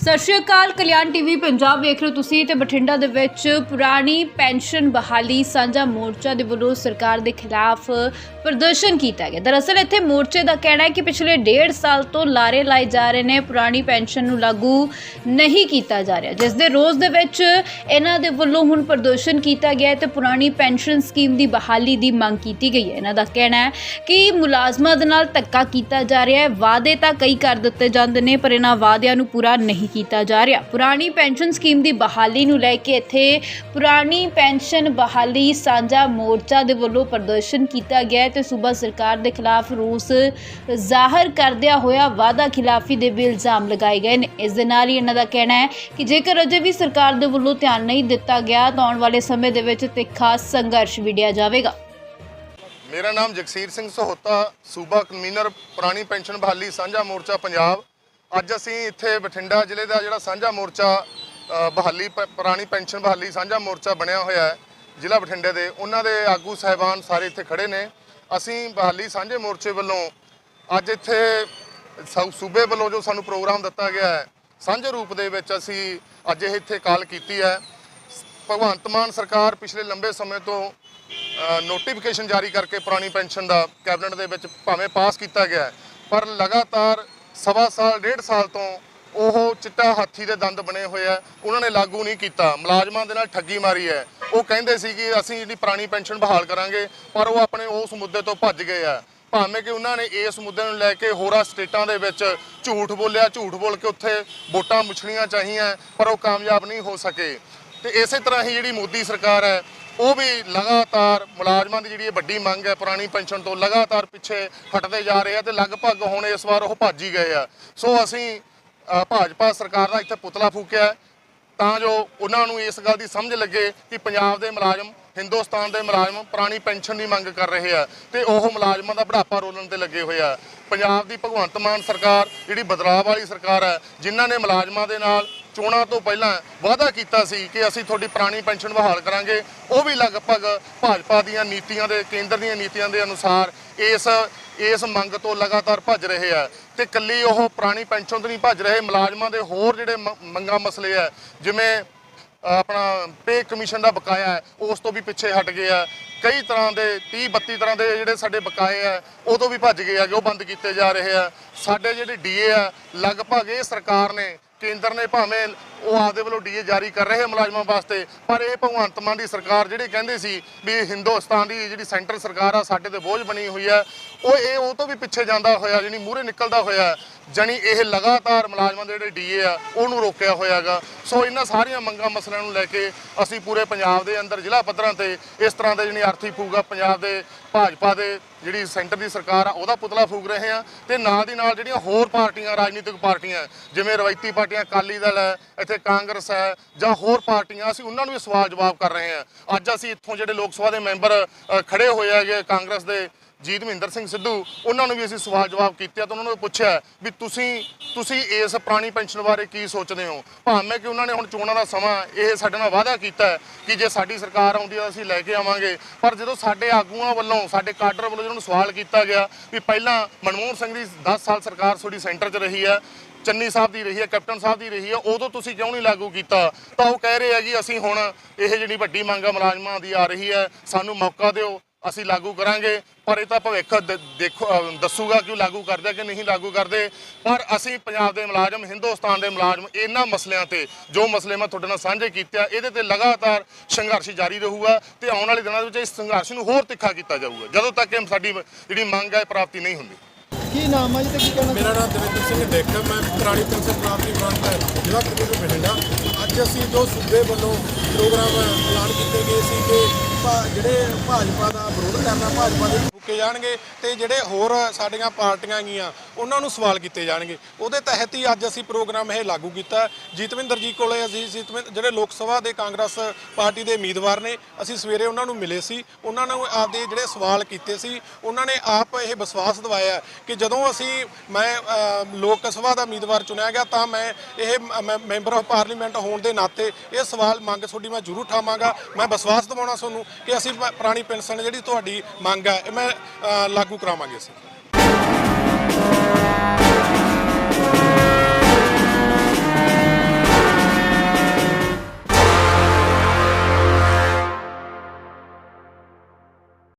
ਸਤਿ ਸ਼੍ਰੀ ਅਕਾਲ, ਕਲਿਆਣ ਟੀਵੀ ਪੰਜਾਬ ਵੇਖ ਰਹੇ ਹੋ ਤੁਸੀਂ ਤੇ ਬਠਿੰਡਾ ਦੇ ਵਿੱਚ ਪੁਰਾਣੀ ਪੈਨਸ਼ਨ ਬਹਾਲੀ ਸਾਂਝਾ ਮੋਰਚਾ ਦੇ ਵੱਲੋਂ ਸਰਕਾਰ ਦੇ ਖਿਲਾਫ ਪ੍ਰਦਰਸ਼ਨ ਕੀਤਾ ਗਿਆ। ਦਰਅਸਲ ਇੱਥੇ ਮੋਰਚੇ ਦਾ ਕਹਿਣਾ ਹੈ ਕਿ ਪਿਛਲੇ ਡੇਢ ਸਾਲ ਤੋਂ ਲਾਰੇ ਲਾਏ ਜਾ ਰਹੇ ਨੇ, ਪੁਰਾਣੀ ਪੈਨਸ਼ਨ ਨੂੰ ਲਾਗੂ ਨਹੀਂ ਕੀਤਾ ਜਾ ਰਿਹਾ। ਜਿਸ ਦੇ ਰੋਜ਼ ਦੇ ਵਿੱਚ ਇਹਨਾਂ ਦੇ ਵੱਲੋਂ ਹੁਣ ਪ੍ਰਦਰਸ਼ਨ ਕੀਤਾ ਗਿਆ ਹੈ ਤੇ ਪੁਰਾਣੀ ਪੈਨਸ਼ਨ ਸਕੀਮ ਦੀ ਬਹਾਲੀ ਦੀ ਮੰਗ ਕੀਤੀ ਗਈ ਹੈ। ਇਹਨਾਂ ਦਾ ਕਹਿਣਾ ਹੈ ਕਿ ਮੁਲਾਜ਼ਮਾਂ ਦੇ ਨਾਲ ਧੱਕਾ ਕੀਤਾ ਜਾ ਰਿਹਾ ਹੈ। ਵਾਅਦੇ ਤਾਂ ਕਈ ਕਰ ਦਿੱਤੇ ਜਾਂਦੇ ਨੇ, ਪਰ ਇਹਨਾਂ ਵਾਅਦਿਆਂ ਨੂੰ ਪੂਰਾ ਨਹੀਂ ਕੀਤਾ ਜਾ ਰਿਹਾ। ਪੁਰਾਣੀ ਪੈਨਸ਼ਨ ਸਕੀਮ ਦੀ ਬਹਾਲੀ ਨੂੰ ਲੈ ਕੇ ਇੱਥੇ ਪੁਰਾਣੀ ਪੈਨਸ਼ਨ ਬਹਾਲੀ ਸਾਂਝਾ ਮੋਰਚਾ ਦੇ ਵੱਲੋਂ ਪ੍ਰਦਰਸ਼ਨ ਕੀਤਾ ਗਿਆ ਹੈ ਤੇ ਸੂਬਾ ਸਰਕਾਰ ਦੇ ਖਿਲਾਫ ਰੋਸ ਜ਼ਾਹਰ ਕਰਦਿਆਂ ਹੋਇਆ ਵਾਅਦਾ ਖਿਲਾਫੀ ਦੇ ਵੀ ਇਲਜ਼ਾਮ ਲਗਾਏ ਗਏ ਨੇ। ਇਸ ਦੇ ਨਾਲ ਹੀ ਇਹਨਾਂ ਦਾ ਕਹਿਣਾ ਹੈ ਕਿ ਜੇਕਰ ਅਜੇ ਵੀ ਸਰਕਾਰ ਦੇ ਵੱਲੋਂ ਧਿਆਨ ਨਹੀਂ ਦਿੱਤਾ ਗਿਆ ਤਾਂ ਆਉਣ ਵਾਲੇ ਸਮੇਂ ਦੇ ਵਿੱਚ ਤਿੱਖਾ ਸੰਘਰਸ਼ ਵਿੱਢਿਆ ਜਾਵੇਗਾ। ਮੇਰਾ ਨਾਮ ਜਗਸੀਰ ਸਿੰਘ ਸਹੋਤਾ, ਸੂਬਾ ਕਨਵੀਨਰ, ਪੁਰਾਣੀ ਪੈਨਸ਼ਨ ਬਹਾਲੀ ਸਾਂਝਾ ਮੋਰਚਾ ਪੰਜਾਬ। ਅੱਜ ਅਸੀਂ ਇੱਥੇ ਬਠਿੰਡਾ ਜ਼ਿਲ੍ਹੇ ਦਾ ਜਿਹੜਾ ਸਾਂਝਾ ਮੋਰਚਾ ਬਹਾਲੀ ਪ- ਪੁਰਾਣੀ ਪੈਨਸ਼ਨ ਬਹਾਲੀ ਸਾਂਝਾ ਮੋਰਚਾ ਬਣਿਆ ਹੋਇਆ ਹੈ, ਜ਼ਿਲ੍ਹਾ ਬਠਿੰਡੇ ਦੇ। ਉਹਨਾਂ ਦੇ ਆਗੂ ਸਹਿਬਾਨ ਸਾਰੇ ਇੱਥੇ ਖੜੇ ਨੇ। ਅਸੀਂ ਬਹਾਲੀ ਸਾਂਝੇ ਮੋਰਚੇ ਵੱਲੋਂ ਅੱਜ ਇੱਥੇ ਸੂ- ਸੂਬੇ ਵੱਲੋਂ ਜੋ ਸਾਨੂੰ ਪ੍ਰੋਗਰਾਮ ਦਿੱਤਾ ਗਿਆ ਹੈ, ਸਾਂਝੇ ਰੂਪ ਦੇ ਵਿੱਚ ਅਸੀਂ ਅੱਜ ਇਹ ਇੱਥੇ ਕਾਲ ਕੀਤੀ ਹੈ। ਭਗਵੰਤ ਮਾਨ ਸਰਕਾਰ ਪਿਛਲੇ ਲੰਬੇ ਸਮੇਂ ਤੋਂ ਨੋਟੀਫਿਕੇਸ਼ਨ ਜਾਰੀ ਕਰਕੇ ਪੁਰਾਣੀ ਪੈਨਸ਼ਨ ਦਾ ਕੈਬਨਿਟ ਦੇ ਵਿੱਚ ਭਾਵੇਂ ਪਾਸ ਕੀਤਾ ਗਿਆ ਪਰ ਲਗਾਤਾਰ ਸਵਾ ਸਾਲ, ਡੇਢ ਸਾਲ ਤੋਂ ਉਹ ਚਿੱਟਾ ਹਾਥੀ ਦੇ ਦੰਦ ਬਣੇ ਹੋਏ ਆ। ਉਹਨਾਂ ਨੇ ਲਾਗੂ ਨਹੀਂ ਕੀਤਾ। ਮੁਲਾਜ਼ਮਾਂ ਦੇ ਨਾਲ ਠੱਗੀ ਮਾਰੀ ਹੈ। ਉਹ ਕਹਿੰਦੇ ਸੀ ਕਿ ਅਸੀਂ ਜਿਹੜੀ ਪੁਰਾਣੀ ਪੈਨਸ਼ਨ ਬਹਾਲ ਕਰਾਂਗੇ, ਪਰ ਉਹ ਆਪਣੇ ਉਸ ਮੁੱਦੇ ਤੋਂ ਭੱਜ ਗਏ ਆ। ਭਾਵੇਂ ਕਿ ਉਹਨਾਂ ਨੇ ਇਸ ਮੁੱਦੇ ਨੂੰ ਲੈ ਕੇ ਹੋਰਾਂ ਸਟੇਟਾਂ ਦੇ ਵਿੱਚ ਝੂਠ ਬੋਲਿਆ, ਝੂਠ ਬੋਲ ਕੇ ਉੱਥੇ ਵੋਟਾਂ ਮੁਛਣੀਆਂ ਚਾਹੀਆਂ, ਪਰ ਉਹ ਕਾਮਯਾਬ ਨਹੀਂ ਹੋ ਸਕੇ। ਤੇ ਇਸੇ ਤਰ੍ਹਾਂ ਹੀ ਜਿਹੜੀ ਮੋਦੀ ਸਰਕਾਰ ਹੈ, ਉਹ ਵੀ ਲਗਾਤਾਰ ਮੁਲਾਜ਼ਮਾਂ ਦੀ ਜਿਹੜੀ ਇਹ ਵੱਡੀ ਮੰਗ ਹੈ, ਪੁਰਾਣੀ ਪੈਨਸ਼ਨ ਤੋਂ ਲਗਾਤਾਰ ਪਿੱਛੇ ਹਟਦੇ ਜਾ ਰਹੇ ਆ ਤੇ ਲਗਭਗ ਹੁਣ ਇਸ ਵਾਰ ਉਹ ਭੱਜ ਹੀ ਗਏ ਆ। ਸੋ ਅਸੀਂ ਭਾਜਪਾ ਸਰਕਾਰ ਦਾ ਇੱਥੇ ਪੁਤਲਾ ਫੂਕਿਆ ਤਾਂ ਜੋ ਉਹਨਾਂ ਨੂੰ ਇਸ ਗੱਲ ਦੀ ਸਮਝ ਲੱਗੇ ਕਿ ਪੰਜਾਬ ਦੇ ਮੁਲਾਜ਼ਮ, ਹਿੰਦੁਸਤਾਨ ਦੇ ਮੁਲਾਜ਼ਮ ਪੁਰਾਣੀ ਪੈਨਸ਼ਨ ਦੀ ਮੰਗ ਕਰ ਰਹੇ ਆ ਤੇ ਉਹ ਮੁਲਾਜ਼ਮਾਂ ਦਾ ਬੁਢਾਪਾ ਰੋਲਣ ਤੇ ਲੱਗੇ ਹੋਏ ਆ। ਪੰਜਾਬ ਦੀ ਭਗਵੰਤ ਮਾਨ ਸਰਕਾਰ, ਜਿਹੜੀ ਬਦਲਾਅ ਵਾਲੀ ਸਰਕਾਰ ਹੈ, ਜਿਨ੍ਹਾਂ ਨੇ ਮੁਲਾਜ਼ਮਾਂ ਦੇ ਨਾਲ ਚੋਣਾਂ ਤੋਂ ਪਹਿਲਾਂ ਵਾਅਦਾ ਕੀਤਾ ਸੀ ਕਿ ਅਸੀਂ ਤੁਹਾਡੀ ਪੁਰਾਣੀ ਪੈਨਸ਼ਨ ਬਹਾਲ ਕਰਾਂਗੇ। ਉਹ ਵੀ ਲਗਭਗ ਭਾਜਪਾ ਦੀਆਂ ਨੀਤੀਆਂ ਦੇ, ਕੇਂਦਰ ਦੀਆਂ ਨੀਤੀਆਂ ਦੇ ਅਨੁਸਾਰ ਇਸ ਇਸ ਮੰਗ ਤੋਂ ਲਗਾਤਾਰ ਭੱਜ ਰਹੇ ਆ। ਤੇ ਕੱਲੀ ਉਹ ਪੁਰਾਣੀ ਪੈਨਸ਼ਨ ਤੋਂ ਨਹੀਂ ਭੱਜ ਰਹੇ, ਮੁਲਾਜ਼ਮਾਂ ਦੇ ਹੋਰ ਜਿਹੜੇ ਮ- ਮੰਗਾਂ ਮਸਲੇ ਆ, ਜਿਵੇਂ ਆਪਣਾ ਪੇ ਕਮਿਸ਼ਨ ਦਾ ਬਕਾਇਆ ਉਸ ਤੋਂ ਵੀ ਪਿੱਛੇ ਹਟ ਗਏ ਆ। ਕਈ ਤਰ੍ਹਾਂ ਦੇ 30 32 ਤਰ੍ਹਾਂ ਦੇ ਜਿਹੜੇ ਸਾਡੇ ਬਕਾਏ ਆ, ਉਹ ਤੋਂ ਵੀ ਭੱਜ ਗਏ ਆ ਕਿ ਉਹ ਬੰਦ ਕੀਤੇ ਜਾ ਰਹੇ ਆ। ਸਾਡੇ ਜਿਹੜੇ ਡੀਏ ਆ, ਲਗਭਗ ਇਹ ਸਰਕਾਰ ਨੇ ਕੇਂਦਰ ਨੇ ਭਾਵੇਂ ਉਹ ਆਪਦੇ ਵੱਲੋਂ ਡੀਏ ਜਾਰੀ ਕਰ ਰਹੇ ਮੁਲਾਜ਼ਮਾਂ ਵਾਸਤੇ, ਪਰ ਇਹ ਭਗਵੰਤ ਮਾਨ ਦੀ ਸਰਕਾਰ ਜਿਹੜੀ ਕਹਿੰਦੇ ਸੀ ਵੀ ਹਿੰਦੁਸਤਾਨ ਦੀ ਜਿਹੜੀ ਸੈਂਟਰ ਸਰਕਾਰ ਆ, ਸਾਡੇ ਤੇ ਬੋਝ ਬਣੀ ਹੋਈ ਹੈ ਉਹ ਇਹ ਉਹ ਤੋਂ ਵੀ ਪਿੱਛੇ ਜਾਂਦਾ ਹੋਇਆ ਜਿਹੜੀ ਮੂਹਰੇ ਨਿਕਲਦਾ ਹੋਇਆ, ਜਾਣੀ ਇਹ ਲਗਾਤਾਰ ਮੁਲਾਜ਼ਮਾਂ ਦੇ ਜਿਹੜੇ ਡੀਏ ਆ, ਉਹਨੂੰ ਰੋਕਿਆ ਹੋਇਆਗਾ। ਸੋ ਇਹਨਾਂ ਸਾਰੀਆਂ ਮੰਗਾਂ ਮਸਲਿਆਂ ਨੂੰ ਲੈ ਕੇ ਅਸੀਂ ਪੂਰੇ ਪੰਜਾਬ ਦੇ ਅੰਦਰ ਜ਼ਿਲ੍ਹਾ ਪੱਧਰਾਂ ਤੇ ਇਸ ਤਰ੍ਹਾਂ ਦੇ ਜਿਹੜੀ ਆਰਥਿਕ ਫੂਗਾ ਪੰਜਾਬ ਦੇ ਭਾਜਪਾ ਦੇ ਜਿਹੜੀ ਸੈਂਟਰ ਦੀ ਸਰਕਾਰ ਆ ਉਹਦਾ ਪੁਤਲਾ ਫੂਕ ਰਹੇ ਆ ਤੇ ਨਾਲ ਦੀ ਨਾਲ ਜਿਹੜੀਆਂ ਹੋਰ ਪਾਰਟੀਆਂ ਰਾਜਨੀਤਿਕ ਪਾਰਟੀਆਂ ਜਿਵੇਂ ਰਵਾਇਤੀ ਪਾਰਟੀਆਂ ਅਕਾਲੀ ਦਲ ਹੈ ਇੱਥੇ ਕਾਂਗਰਸ ਹੈ ਜਾਂ ਹੋਰ ਪਾਰਟੀਆਂ ਅਸੀਂ ਉਹਨਾਂ ਨੂੰ ਵੀ ਸਵਾਲ ਜਵਾਬ ਕਰ ਰਹੇ ਆ। ਅੱਜ ਅਸੀਂ ਇੱਥੋਂ ਜਿਹੜੇ ਲੋਕ ਸਭਾ ਦੇ ਮੈਂਬਰ ਅ, ਖੜੇ ਹੋਏ ਹੈਗੇ ਕਾਂਗਰਸ ਦੇ ਜੀਤ ਮਹਿੰਦਰ ਸਿੰਘ ਸਿੱਧੂ, ਉਹਨਾਂ ਨੂੰ ਵੀ ਅਸੀਂ ਸਵਾਲ ਜਵਾਬ ਕੀਤੇ ਤਾਂ ਉਹਨਾਂ ਨੂੰ ਪੁੱਛਿਆ ਵੀ ਤੁਸੀਂ ਤੁਸੀਂ ਇਸ ਪੁਰਾਣੀ ਪੈਨਸ਼ਨ ਬਾਰੇ ਕੀ ਸੋਚਦੇ ਹੋ? ਭਾਵੇਂ ਕਿ ਉਹਨਾਂ ਨੇ ਹੁਣ ਚੋਣਾਂ ਦਾ ਸਮਾਂ ਇਹ ਸਾਡੇ ਨਾਲ ਵਾਅਦਾ ਕੀਤਾ ਕਿ ਜੇ ਸਾਡੀ ਸਰਕਾਰ ਆਉਂਦੀ ਹੈ ਅਸੀਂ ਲੈ ਕੇ ਆਵਾਂਗੇ। ਪਰ ਜਦੋਂ ਸਾਡੇ ਆਗੂਆਂ ਵੱਲੋਂ, ਸਾਡੇ ਕਾਡਰ ਵੱਲੋਂ ਜਿਹਨਾਂ ਨੂੰ ਸਵਾਲ ਕੀਤਾ ਗਿਆ ਵੀ ਪਹਿਲਾਂ ਮਨਮੋਹਨ ਸਿੰਘ ਦੀ 10 ਸਾਲ ਸਰਕਾਰ ਤੁਹਾਡੀ ਸੈਂਟਰ 'ਚ ਰਹੀ ਹੈ, ਚੰਨੀ ਸਾਹਿਬ ਦੀ ਰਹੀ ਹੈ, ਕੈਪਟਨ ਸਾਹਿਬ ਦੀ ਰਹੀ ਹੈ, ਉਦੋਂ ਤੁਸੀਂ ਕਿਉਂ ਨਹੀਂ ਲਾਗੂ ਕੀਤਾ? ਤਾਂ ਉਹ ਕਹਿ ਰਹੇ ਆ ਜੀ, ਅਸੀਂ ਹੁਣ ਇਹ ਜਿਹੜੀ ਵੱਡੀ ਮੰਗ ਆ, ਮੁਲਾਜ਼ਮਾਂ ਦੀ ਆ ਰਹੀ ਹੈ, ਸਾਨੂੰ ਮੌਕਾ ਦਿਓ। ਅਸੀਂ ਲਾਗੂ ਕਰਾਂਗੇ ਪਰ ਇਹ ਤਾਂ ਭਵਿੱਖ ਦ- ਦੇਖੋ ਦੱਸੂਗਾ ਕਿ ਉਹ ਲਾਗੂ ਕਰਦੇ ਕਿ ਨਹੀਂ ਲਾਗੂ ਕਰਦੇ। ਪਰ ਅਸੀਂ ਪੰਜਾਬ ਦੇ ਮੁਲਾਜ਼ਮ ਹਿੰਦੁਸਤਾਨ ਦੇ ਮੁਲਾਜ਼ਮ ਇਹਨਾਂ ਮਸਲਿਆਂ ਤੇ ਜੋ ਮਸਲੇ ਮੈਂ ਤੁਹਾਡੇ ਨਾਲ ਸਾਂਝੇ ਕੀਤੇ ਆ ਇਹਦੇ ਤੇ ਲਗਾਤਾਰ ਸੰਘਰਸ਼ ਜਾਰੀ ਰਹੂਗਾ ਤੇ ਆਉਣ ਵਾਲੇ ਦਿਨਾਂ ਦੇ ਵਿੱਚ ਇਸ ਸੰਘਰਸ਼ ਨੂੰ ਹੋਰ ਤਿੱਖਾ ਕੀਤਾ ਜਾਊਗਾ ਜਦੋਂ ਤੱਕ ਇਹ ਸਾਡੀ ਜਿਹੜੀ ਮੰਗ ਹੈ ਪ੍ਰਾਪਤੀ ਨਹੀਂ ਹੁੰਦੀ। ਕੀ ਨਾਮ ਹੈ ਜੀ ਤੇ ਕੀ ਕਹਿਣਾ ਮੇਰਾ ਨਾਮ ਦਵਿੰਦਰ ਸਿੰਘ ਡੇਕ ਹੈ ਮੈਂ ਪੁਰਾਣੀ ਪੈਨਸ਼ਨ ਪ੍ਰਾਪਤੀ ਮੰਗ ਹੈ ਜ਼ਿਲ੍ਹਾ ਕਮੇਟੀ ਬਠਿੰਡਾ। ਅੱਜ ਅਸੀਂ ਜੋ ਸੂਬੇ ਵੱਲੋਂ ਪ੍ਰੋਗਰਾਮ ਐਲਾਨ ਕੀਤੇ ਕਿ ਜਿਹੜੇ ਭਾਜਪਾ ਦਾ ਵਿਰੋਧ ਕਰਨਾ ਭਾਜਪਾ ਦੇ ਫੂਕੇ ਜਾਣਗੇ ਤੇ ਜਿਹੜੇ ਹੋਰ ਸਾਡੀਆਂ ਪਾਰਟੀਆਂ ਗੀਆਂ ਉਹਨਾਂ ਨੂੰ ਸਵਾਲ ਕੀਤੇ ਜਾਣਗੇ। ਉਹਦੇ ਤਹਿਤ ਹੀ ਅੱਜ ਅਸੀਂ ਪ੍ਰੋਗਰਾਮ ਇਹ ਲਾਗੂ ਕੀਤਾ। ਜੀਤਵਿੰਦਰ ਜੀ ਕੋਲੇ ਅਸੀਂ ਜੀਤਵਿੰਦਰ ਜਿਹੜੇ ਲੋਕ ਸਭਾ ਦੇ ਕਾਂਗਰਸ ਪਾਰਟੀ ਦੇ ਉਮੀਦਵਾਰ ਨੇ, ਅਸੀਂ ਸਵੇਰੇ ਉਹਨਾਂ ਨੂੰ ਮਿਲੇ ਸੀ। ਉਹਨਾਂ ਨੂੰ ਆਪਦੇ ਜਿਹੜੇ ਸਵਾਲ ਕੀਤੇ ਸੀ, ਉਹਨਾਂ ਨੇ ਆਪ ਇਹ ਵਿਸ਼ਵਾਸ ਦਿਵਾਇਆ ਕਿ ਜਦੋਂ ਅਸੀਂ, ਮੈਂ ਲੋਕ ਸਭਾ ਦਾ ਉਮੀਦਵਾਰ ਚੁਣਿਆ ਗਿਆ, ਤਾਂ ਮੈਂ ਇਹ ਮ- ਮੈਂ, ਮੈਂਬਰ ਆਫ ਪਾਰਲੀਮੈਂਟ ਹੋਣ ਦੇ ਨਾਤੇ ਇਹ ਸਵਾਲ ਮੰਗ ਤੁਹਾਡੀ ਮੈਂ ਜ਼ਰੂਰ ਉਠਾਵਾਂਗਾ। ਮੈਂ ਵਿਸ਼ਵਾਸ ਦਿਵਾਉਣਾ ਤੁਹਾਨੂੰ ਕਿ ਅਸੀਂ ਪੁਰਾਣੀ ਪੈਨਸ਼ਨ ਜਿਹੜੀ ਤੁਹਾਡੀ ਮੰਗ ਹੈ, ਇਹ ਮੈਂ ਲਾਗੂ ਕਰਾਵਾਂਗੇ ਅਸੀਂ।